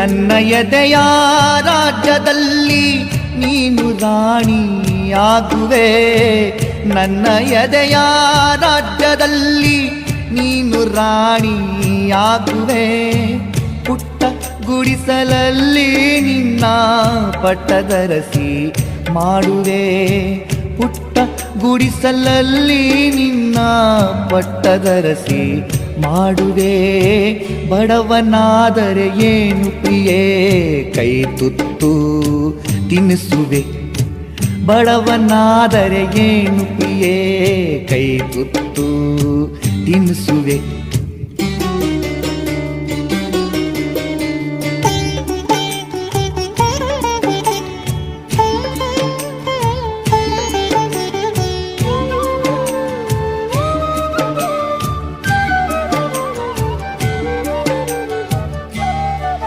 ನನ್ನ ಎದೆಯ ರಾಜ್ಯದಲ್ಲಿ ನೀನು ರಾಣಿಯಾಗುವೆ ನನ್ನ ಎದೆಯ ರಾಜ್ಯದಲ್ಲಿ ನೀನು ರಾಣಿಯಾಗುವೆ ಪುಟ್ಟ ಗುಡಿಸಲಲ್ಲಿ ನಿನ್ನ ಪಟ್ಟದರಸಿ ಮಾಡುವೆ. ಪುಟ್ಟ ಗುಡಿಸಲಲ್ಲಿ ನಿನ್ನ ಪಟ್ಟದರಸಿ ಮಾಡುವೆ. ಬಡವನಾದರೆ ಏನು ಪ್ರಿಯೇ? ಕೈ ತುತ್ತು ತಿನ್ನಿಸುವೆ ಬಡವನಾದರೆ ಏನು ಪ್ರಿಯೇ? ಕೈ ತುತ್ತು ತಿನ್ನಿಸುವೆ